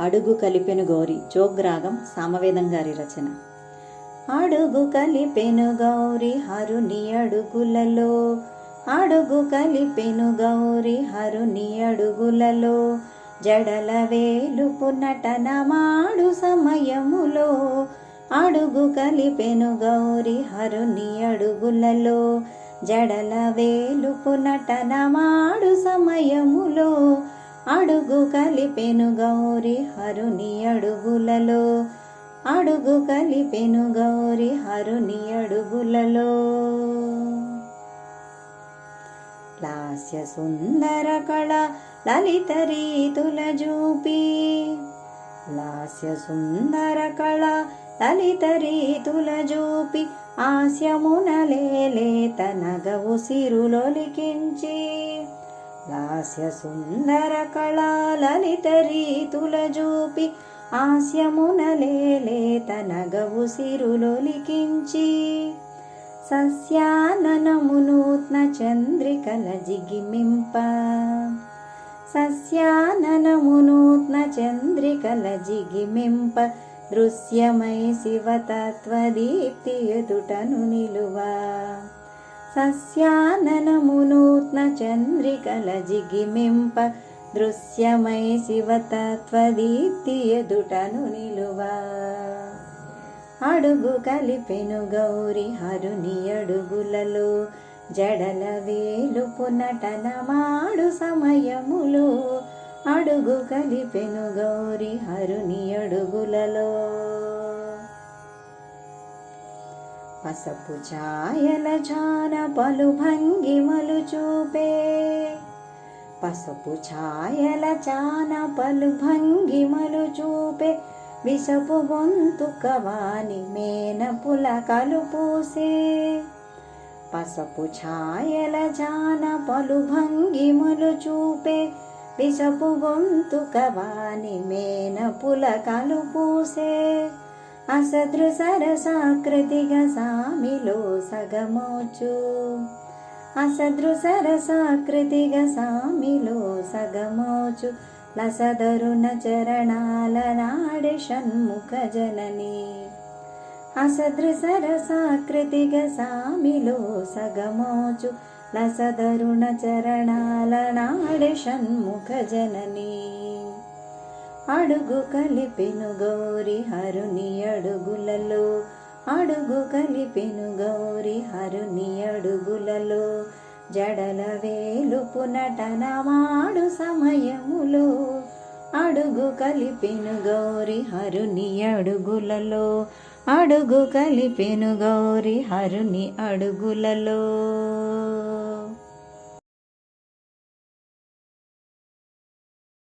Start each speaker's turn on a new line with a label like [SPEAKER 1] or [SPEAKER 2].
[SPEAKER 1] అడుగు కలిపెను గౌరి జోగ్రాగం సామవేదం గారి రచన. అడుగు కలిపెను గౌరి హరుని అడుగులలో. అడుగు కలిపెను గౌరి హరుని అడుగులలో. జడల వేలుపు నటనమాడు సమయములో. అడుగు కలిపెను గౌరి హరుని అడుగులలో. జడల వేలుపు నటనమాడు సమయములో. అడుగు కలిపెను గౌరి హరుని అడుగులలో. అడుగు కలిపెను గౌరి హరుని అడుగులలో. లాస్య సుందర కళ లలిత రీతుల చూపి లాస్య సుందర కళ లలిత రీతుల చూపి ఆస్యమునలేత నగవు సిరులొలికించి లాస్య సుందర కళ రీతుల జూపి ఆస్యమునలేత నగవు సిరులొలికించి సస్యాననమునూత్న చంద్రికల జిగిమింప సస్యాననమునూత్న చంద్రికల జిగిమింప దృశ్యమై శివతత్వదీప్తి ఎదుటను నిలువా సస్యాననమును చంద్రికల జిగిమింప దృశ్యమై శివతత్వదీప్తి ఎదుటను నిలువా. అడుగు కలిపెను గౌరి హరుని అడుగులలో జడల వేలుపు నటనమాడు సమయములో. అడుగు కలిపెను గౌరి హరుని అడుగులలో పసపు ఛాయల జాన పలు భంగిమలు చూపే పసపు ఛాయల చాన పలు భంగిమలు చూపే విసపు గొంతు కవాని మేన పుల కలుపూసే. పసపు ఛాయల జాన పలు భంగిమలు చూపే విసపు గొంతు కవాని మేన పుల కలుపూసే. అసదృ సరసాకృతిగా సామిలో సగమోచు. అసదృ సరసాకృతిగా సామిలో సగమోచు. లసదరుణ చరణాల నాడి షణ్ముఖ జనని. అసదృ సరసాకృతిగ సామిలో సగమోచు. లసదరుణ చరణాల నాడి షణ్ముఖ జననీ. అడుగు కలిపెను గౌరి హరుని అడుగులలో. అడుగు కలిపెను గౌరి హరుని అడుగులలో. జడల వేలుపు నటనమాడు సమయములో. అడుగు కలిపెను గౌరి హరుని అడుగులలో. అడుగు కలిపెను గౌరి హరుని అడుగులలో.